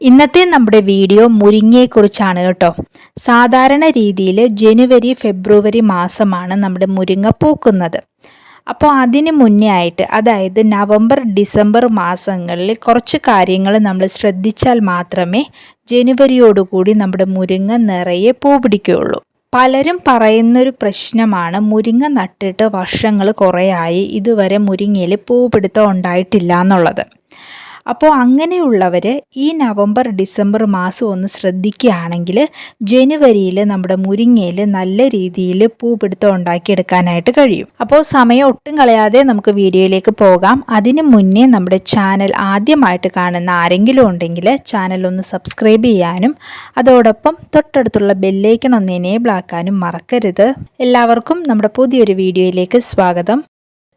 ഇന്നത്തെ നമ്മുടെ വീഡിയോ മുരിങ്ങയെക്കുറിച്ചാണ് കേട്ടോ. സാധാരണ രീതിയിൽ ജനുവരി ഫെബ്രുവരി മാസമാണ് നമ്മുടെ മുരിങ്ങ പൂക്കുന്നത്. അപ്പോൾ അതിന് മുന്നേ ആയിട്ട് അതായത് നവംബർ ഡിസംബർ മാസങ്ങളിൽ കുറച്ച് കാര്യങ്ങൾ നമ്മൾ ശ്രദ്ധിച്ചാൽ മാത്രമേ ജനുവരിയോടുകൂടി നമ്മുടെ മുരിങ്ങ നിറയെ പൂ പിടിക്കുകയുള്ളൂ. പലരും പറയുന്നൊരു പ്രശ്നമാണ് മുരിങ്ങ നട്ടിട്ട് വർഷങ്ങൾ കുറേയായി ഇതുവരെ മുരിങ്ങയിൽ പൂ പിടുത്തം ഉണ്ടായിട്ടില്ല എന്നുള്ളത്. അപ്പോൾ അങ്ങനെയുള്ളവർ ഈ നവംബർ ഡിസംബർ മാസം ഒന്ന് ശ്രദ്ധിക്കുകയാണെങ്കിൽ ജനുവരിയിൽ നമ്മുടെ മുരിങ്ങയിൽ നല്ല രീതിയിൽ പൂപിടുത്തം ഉണ്ടാക്കിയെടുക്കാനായിട്ട് കഴിയും. അപ്പോൾ സമയം ഒട്ടും കളയാതെ നമുക്ക് വീഡിയോയിലേക്ക് പോകാം. അതിന് മുന്നേ നമ്മുടെ ചാനൽ ആദ്യമായിട്ട് കാണുന്ന ആരെങ്കിലും ഉണ്ടെങ്കിൽ ചാനൽ ഒന്ന് സബ്സ്ക്രൈബ് ചെയ്യാനും അതോടൊപ്പം തൊട്ടടുത്തുള്ള ബെല്ലൈക്കൺ ഒന്ന് എനേബിൾ ആക്കാനും മറക്കരുത്. എല്ലാവർക്കും നമ്മുടെ പുതിയൊരു വീഡിയോയിലേക്ക് സ്വാഗതം.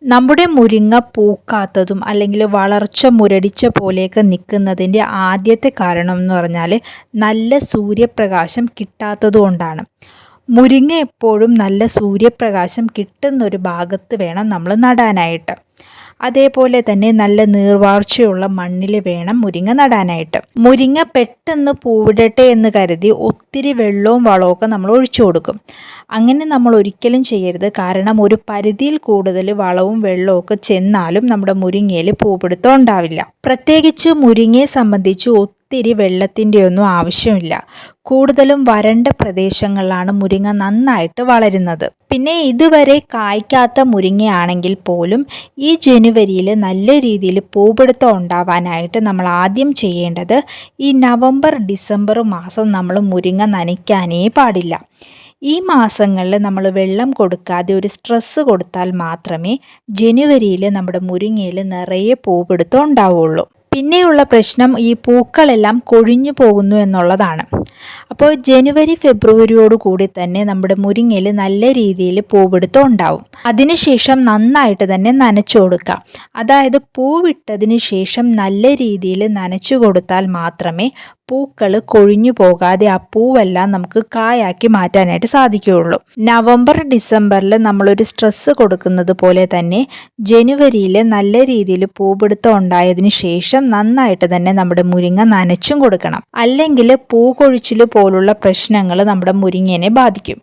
നമ്മുടെ മുരിങ്ങ പൂക്കാത്തതും അല്ലെങ്കിൽ വളർച്ച മുരടിച്ച പോലെയൊക്കെ നിൽക്കുന്നതിന്റെ ആദ്യത്തെ കാരണം എന്ന് പറഞ്ഞാൽ നല്ല സൂര്യപ്രകാശം കിട്ടാത്തതുകൊണ്ടാണ് മുരിങ്ങ എപ്പോഴും നല്ല സൂര്യപ്രകാശം കിട്ടുന്നൊരു ഭാഗത്ത് വേണം നമ്മൾ നടാനായിട്ട്. അതേപോലെ തന്നെ നല്ല നീർവാർച്ചയുള്ള മണ്ണിൽ വേണം മുരിങ്ങ നടാനായിട്ട്. മുരിങ്ങ പെട്ടെന്ന് പൂവിടട്ടെ എന്ന് കരുതി ഒത്തിരി വെള്ളവും വളമൊക്കെ നമ്മൾ ഒഴിച്ചു കൊടുക്കും. അങ്ങനെ നമ്മൾ ഒരിക്കലും ചെയ്യരുത്. കാരണം ഒരു പരിധിയിൽ കൂടുതൽ വളവും വെള്ളവും ഒക്കെ ചെന്നാലും നമ്മുടെ മുരിങ്ങയിൽ പൂപിടുത്തം ഉണ്ടാവില്ല. പ്രത്യേകിച്ച് മുരിങ്ങയെ സംബന്ധിച്ച് ഒത്തിരി വെള്ളത്തിന്റെ ഒന്നും ആവശ്യമില്ല. കൂടുതലും വരണ്ട പ്രദേശങ്ങളിലാണ് മുരിങ്ങ നന്നായിട്ട് വളരുന്നത്. പിന്നെ ഇതുവരെ കായ്ക്കാത്ത മുരിങ്ങയാണെങ്കിൽ പോലും ഈ ജനുവരിയിൽ നല്ല രീതിയിൽ പൂപിടുത്തം ഉണ്ടാവാനായിട്ട് നമ്മൾ ആദ്യം ചെയ്യേണ്ടത് ഈ നവംബർ ഡിസംബർ മാസം നമ്മൾ മുരിങ്ങ നനയ്ക്കാനേ പാടില്ല. ഈ മാസങ്ങളിൽ നമ്മൾ വെള്ളം കൊടുക്കാതെ ഒരു സ്ട്രെസ്സ് കൊടുത്താൽ മാത്രമേ ജനുവരിയിൽ നമ്മുടെ മുരിങ്ങയിൽ നിറയെ പൂപിടുത്തം ഉണ്ടാവുള്ളൂ. പിന്നെയുള്ള പ്രശ്നം ഈ പൂക്കളെല്ലാം കൊഴിഞ്ഞു പോകുന്നു എന്നുള്ളതാണ്. അപ്പോൾ ജനുവരി ഫെബ്രുവരിയോട് കൂടി തന്നെ നമ്മുടെ മുരിങ്ങയിൽ നല്ല രീതിയിൽ പൂവെടുത്തം ഉണ്ടാവും. അതിനുശേഷം നന്നായിട്ട് തന്നെ നനച്ചു കൊടുക്കാം. അതായത് പൂവിട്ടതിന് ശേഷം നല്ല രീതിയിൽ നനച്ചു കൊടുത്താൽ മാത്രമേ പൂക്കൾ കൊഴിഞ്ഞു പോകാതെ ആ പൂവെല്ലാം നമുക്ക് കായാക്കി മാറ്റാനായിട്ട് സാധിക്കുകയുള്ളൂ. നവംബർ ഡിസംബറിൽ നമ്മളൊരു സ്ട്രെസ്സ് കൊടുക്കുന്നത് പോലെ തന്നെ ജനുവരിയിൽ നല്ല രീതിയിൽ പൂപിടുത്തം ഉണ്ടായതിനു ശേഷം നന്നായിട്ട് തന്നെ നമ്മുടെ മുരിങ്ങ നനച്ചും കൊടുക്കണം. അല്ലെങ്കിൽ പൂ കൊഴിച്ചിൽ പോലുള്ള പ്രശ്നങ്ങൾ നമ്മുടെ മുരിങ്ങേനെ ബാധിക്കും.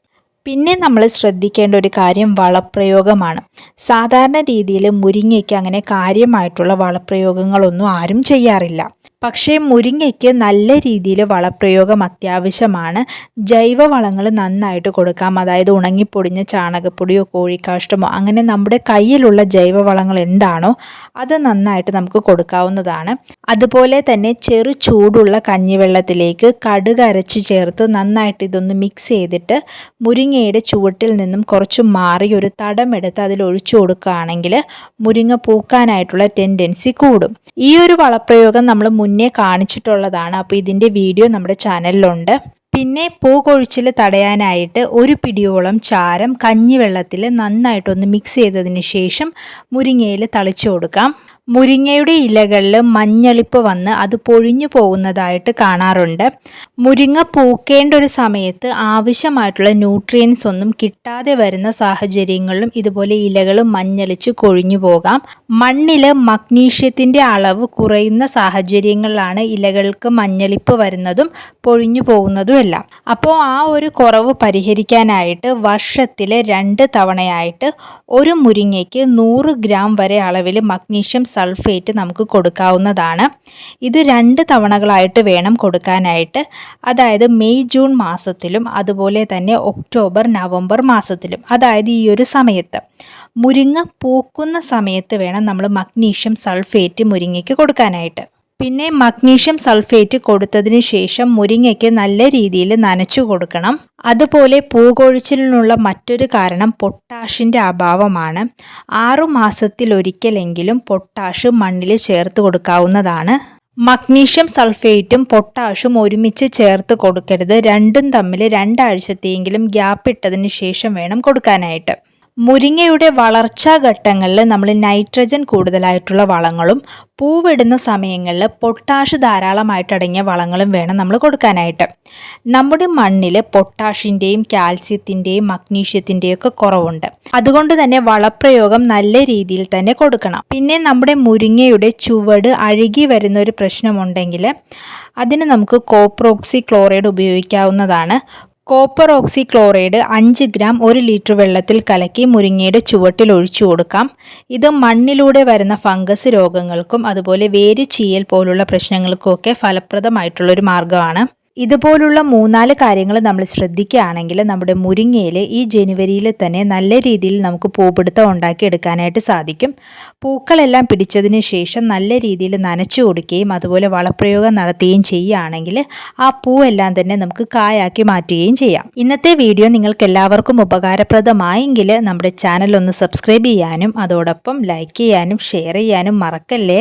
പിന്നെ നമ്മൾ ശ്രദ്ധിക്കേണ്ട ഒരു കാര്യം വളപ്രയോഗമാണ്. സാധാരണ രീതിയിൽ മുരിങ്ങയ്ക്ക് അങ്ങനെ കാര്യമായിട്ടുള്ള വളപ്രയോഗങ്ങളൊന്നും ആരും ചെയ്യാറില്ല. പക്ഷേ മുരിങ്ങയ്ക്ക് നല്ല രീതിയിൽ വളപ്രയോഗം അത്യാവശ്യമാണ്. ജൈവവളങ്ങൾ നന്നായിട്ട് കൊടുക്കാം. അതായത് ഉണങ്ങിപ്പൊടിഞ്ഞ ചാണകപ്പൊടിയോ കോഴിക്കാഷ്ടമോ അങ്ങനെ നമ്മുടെ കയ്യിലുള്ള ജൈവവളങ്ങൾ എന്താണോ അത് നന്നായിട്ട് നമുക്ക് കൊടുക്കാവുന്നതാണ്. അതുപോലെ തന്നെ ചെറു ചൂടുള്ള കഞ്ഞിവെള്ളത്തിലേക്ക് കടുക് അരച്ച് ചേർത്ത് നന്നായിട്ട് ഇതൊന്ന് മിക്സ് ചെയ്തിട്ട് മുരിങ്ങയുടെ ചുവട്ടിൽ നിന്നും കുറച്ച് മാറി ഒരു തടമെടുത്ത് അതിൽ ഒഴിച്ചു കൊടുക്കുകയാണെങ്കിൽ മുരിങ്ങ പൂക്കാനായിട്ടുള്ള ടെൻഡൻസി കൂടും. ഈ ഒരു വളപ്രയോഗം നമ്മൾ മുന്നേ കാണിച്ചിട്ടുള്ളതാണ്. അപ്പോൾ ഇതിന്റെ വീഡിയോ നമ്മുടെ ചാനലിലുണ്ട്. പിന്നെ പൂ കൊഴിച്ചിൽ തടയാനായിട്ട് ഒരു പിടിയോളം ചാരം കഞ്ഞിവെള്ളത്തിൽ നന്നായിട്ടൊന്ന് മിക്സ് ചെയ്തതിന് ശേഷം മുരിങ്ങയിൽ തളിച്ചു കൊടുക്കാം. മുരിങ്ങയുടെ ഇലകളിൽ മഞ്ഞളിപ്പ് വന്ന് അത് പൊഴിഞ്ഞു പോകുന്നതായിട്ട് കാണാറുണ്ട്. മുരിങ്ങ പൂക്കേണ്ട ഒരു സമയത്ത് ആവശ്യമായിട്ടുള്ള ന്യൂട്രിയൻസ് ഒന്നും കിട്ടാതെ വരുന്ന സാഹചര്യങ്ങളിലും ഇതുപോലെ ഇലകൾ മഞ്ഞളിച്ച് കൊഴിഞ്ഞു പോകാം. മണ്ണിൽ മഗ്നീഷ്യത്തിന്റെ അളവ് കുറയുന്ന സാഹചര്യങ്ങളിലാണ് ഇലകൾക്ക് മഞ്ഞളിപ്പ് വരുന്നതും പൊഴിഞ്ഞു പോകുന്നതുമല്ല. അപ്പോൾ ആ ഒരു കുറവ് പരിഹരിക്കാനായിട്ട് വർഷത്തിൽ രണ്ട് തവണയായിട്ട് ഒരു മുരിങ്ങയ്ക്ക് നൂറ് ഗ്രാം വരെ അളവിൽ മഗ്നീഷ്യം സൾഫേറ്റ് നമുക്ക് കൊടുക്കാവുന്നതാണ്. ഇത് രണ്ട് തവണകളായിട്ട് വേണം കൊടുക്കാനായിട്ട്. അതായത് മെയ് ജൂൺ മാസത്തിലും അതുപോലെ തന്നെ ഒക്ടോബർ നവംബർ മാസത്തിലും. അതായത് ഈ ഒരു സമയത്ത്. മുരിങ്ങ പൂക്കുന്ന സമയത്ത് വേണം നമ്മൾ മഗ്നീഷ്യം സൾഫേറ്റ് മുരിങ്ങയ്ക്ക് കൊടുക്കാനായിട്ട്. പിന്നെ മഗ്നീഷ്യം സൾഫേറ്റ് കൊടുത്തതിന് ശേഷം മുരിങ്ങയ്ക്ക് നല്ല രീതിയിൽ നനച്ചു കൊടുക്കണം. അതുപോലെ പൂകൊഴിച്ചിലിനുള്ള മറ്റൊരു കാരണം പൊട്ടാഷിന്റെ അഭാവമാണ്. ആറു മാസത്തിലൊരിക്കലെങ്കിലും പൊട്ടാഷ് മണ്ണിൽ ചേർത്ത് കൊടുക്കാവുന്നതാണ്. മഗ്നീഷ്യം സൾഫേറ്റും പൊട്ടാഷും ഒരുമിച്ച് ചേർത്ത് കൊടുക്കരുത്. രണ്ടും തമ്മിൽ രണ്ടാഴ്ചത്തെയെങ്കിലും ഗ്യാപ്പ് ഇട്ടതിന് ശേഷം വേണം കൊടുക്കാനായിട്ട്. മുരിങ്ങയുടെ വളർച്ചാ ഘട്ടങ്ങളിൽ നമ്മൾ നൈട്രജൻ കൂടുതലായിട്ടുള്ള വളങ്ങളും പൂവിടുന്ന സമയങ്ങളിൽ പൊട്ടാഷ് ധാരാളമായിട്ട് അടങ്ങിയ വളങ്ങളും വേണം നമ്മൾ കൊടുക്കാനായിട്ട്. നമ്മുടെ മണ്ണിൽ പൊട്ടാഷിന്റെയും കാൽസ്യത്തിന്റെയും മഗ്നീഷ്യത്തിന്റെയും ഒക്കെ കുറവുണ്ട്. അതുകൊണ്ട് തന്നെ വളപ്രയോഗം നല്ല രീതിയിൽ തന്നെ കൊടുക്കണം. പിന്നെ നമ്മുടെ മുരിങ്ങയുടെ ചുവട് അഴുകി വരുന്ന ഒരു പ്രശ്നമുണ്ടെങ്കിൽ അതിന് നമുക്ക് കോപ്രോക്സി ക്ലോറൈഡ് ഉപയോഗിക്കാവുന്നതാണ്. കോപ്പർ ഓക്സി ക്ലോറൈഡ് അഞ്ച് ഗ്രാം ഒരു ലിറ്റർ വെള്ളത്തിൽ കലക്കി മുരിങ്ങയുടെ ചുവട്ടിൽ ഒഴിച്ചു കൊടുക്കാം. ഇത് മണ്ണിലൂടെ വരുന്ന ഫംഗസ് രോഗങ്ങൾക്കും അതുപോലെ വേര് ചീയൽ പോലുള്ള പ്രശ്നങ്ങൾക്കും ഒക്കെ ഫലപ്രദമായിട്ടുള്ളൊരു മാർഗമാണ്. ഇതുപോലുള്ള മൂന്നാൽ കാര്യങ്ങൾ നമ്മൾ ശ്രദ്ധിക്കുകയാണെങ്കിൽ നമ്മുടെ മുരിങ്ങയിൽ ഈ ജനുവരിയിൽ തന്നെ നല്ല രീതിയിൽ നമുക്ക് പൂപിടുത്തം ഉണ്ടാക്കി എടുക്കാനായിട്ട് സാധിക്കും. പൂക്കളെല്ലാം പിടിച്ചതിന് ശേഷം നല്ല രീതിയിൽ നനച്ചു കൊടുക്കുകയും അതുപോലെ വളപ്രയോഗം നടത്തുകയും ചെയ്യുകയാണെങ്കിൽ ആ പൂവെല്ലാം തന്നെ നമുക്ക് കായാക്കി മാറ്റുകയും ചെയ്യാം. ഇന്നത്തെ വീഡിയോ നിങ്ങൾക്ക് എല്ലാവർക്കും ഉപകാരപ്രദമായെങ്കിൽ നമ്മുടെ ചാനൽ ഒന്ന് സബ്സ്ക്രൈബ് ചെയ്യാനും അതോടൊപ്പം ലൈക്ക് ചെയ്യാനും ഷെയർ ചെയ്യാനും മറക്കല്ലേ?